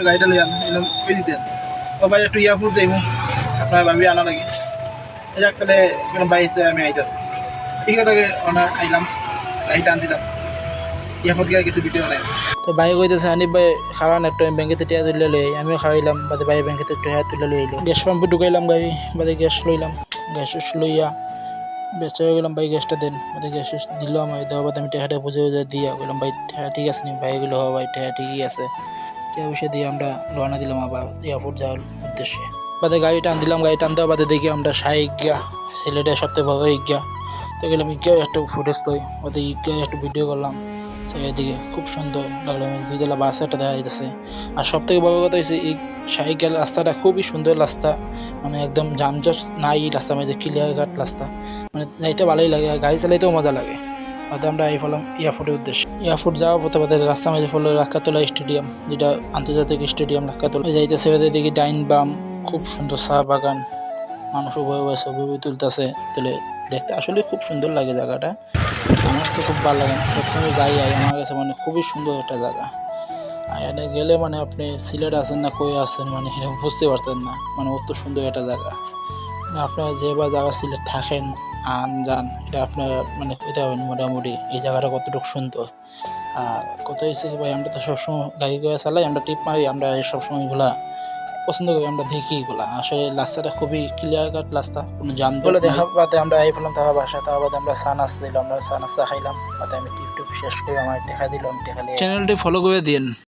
একটু গাড়িটা লইয়ান এলাম, কই দিতেন ও ভাই, একটু ইয়ারফোন যাইব আপনার ভাবি আনা লাগে। যাক তাহলে কোনো বাড়িতে আমি ঠিক আছে ওনা আইলাম। গাড়িটা আন দিলাম। ইয়ারফোন গিয়ে কিছু ভিডিও নাই তো ভাই কইতেছে আনি ভাই, খাওয়ান একটু, আমি ব্যাংকেতে টিয়া তুলে লই। আমিও খাওয়াইলাম, বাদে ভাই ব্যাংকেতে টিয়া তুলে লই আইলো। গ্যাস পাম্পে ঢুকাইলাম গাড়ি বাদে গ্যাস লইলাম। গ্যাস লইয়া ব্যস্ত হয়ে গেলাম, ভাই গ্যাসটা দেন। বাদে গ্যাস দিল আমার দেওয়া বাদে আমি টেহাটা বুঝে বুঝে দিয়া বললাম ভাই টেহা ঠিক আছে নি? ভাই এগুলো ভাই টেহা ঠিকই আছে। পয়সা দিয়ে আমরা রওনা দিলাম আবার এয়ারপোর্ট যাওয়ার উদ্দেশ্যে। বাদে গাড়ি টান দিলাম, গাড়ি টান দেওয়া বাদে দেখি আমরা সাইক গিয়া সিলেটের সবথেকে বড় ইজ্ঞা তো গেলাম ইজ্ঞা একটু ফুটেজ লই বাদে ইজ্ঞা একটু ভিডিও করলাম। চারিদিকে খুব সুন্দর লাগল দুইতলা বাস একটা দেখা যাইতেছে। আর সব থেকে বড় কথা হয়েছে এই সাইকেল রাস্তাটা খুবই সুন্দর রাস্তা। মানে একদম জামজট নাই রাস্তা মানে ক্লিয়ার কাট রাস্তা। মানে যাইতে ভালোই লাগে আর গাড়ি চালাইতেও মজা লাগে। আজ আমরা এই ফলাম এয়ারপোর্টের উদ্দেশ্যে। এয়ারপোর্ট যাওয়া পথে পথে রাস্তা মাঝে ফলো রাক্কাতলা স্টেডিয়াম, যেটা আন্তর্জাতিক স্টেডিয়াম রাক্কাতলা। যাইতেছে বাদে দেখি ডাইন বাম, খুব সুন্দর চা বাগান। মানুষ উভয় উভয় ছবি তুলতেছে। তুলে দেখতে আসলে খুব সুন্দর লাগে জায়গাটা। আমার কাছে খুব ভালো লাগে সবসময় যাই, আই, আমার কাছে মানে খুবই সুন্দর একটা জায়গা। এখানে গেলে মানে আপনি সিলেট আছেন না, কই আছেন মানে বুঝতে পারতেন না। মানে অত সুন্দর একটা জায়গা। আপনার যে বা জায়গা ছিল থাকেন আন যান এটা আপনার মানে কইতে হবেন মোটামুটি। এই জায়গাটা কতটুকু সুন্দর। আর কত হয়েছে ভাই আমরা তো সবসময় গাড়ি করে চালাই আমরা টিপ মারি আমরা সবসময় এগুলা পছন্দ করি আমরা দেখি এগুলা। আসলে রাস্তাটা খুবই ক্লিয়ার কাট রাস্তা কোনো জাম বলে দেখা বাদে আমরা এই ফেলাম তাহা বাসা তাহা বাদে আমরা চা নাস্তা দিলাম আমরা চা নাস্তা খাইলাম বাদে আমি টিপ টিপ শেষ করে আমার দেখা দিলাম চ্যানেলটি ফলো করে দিন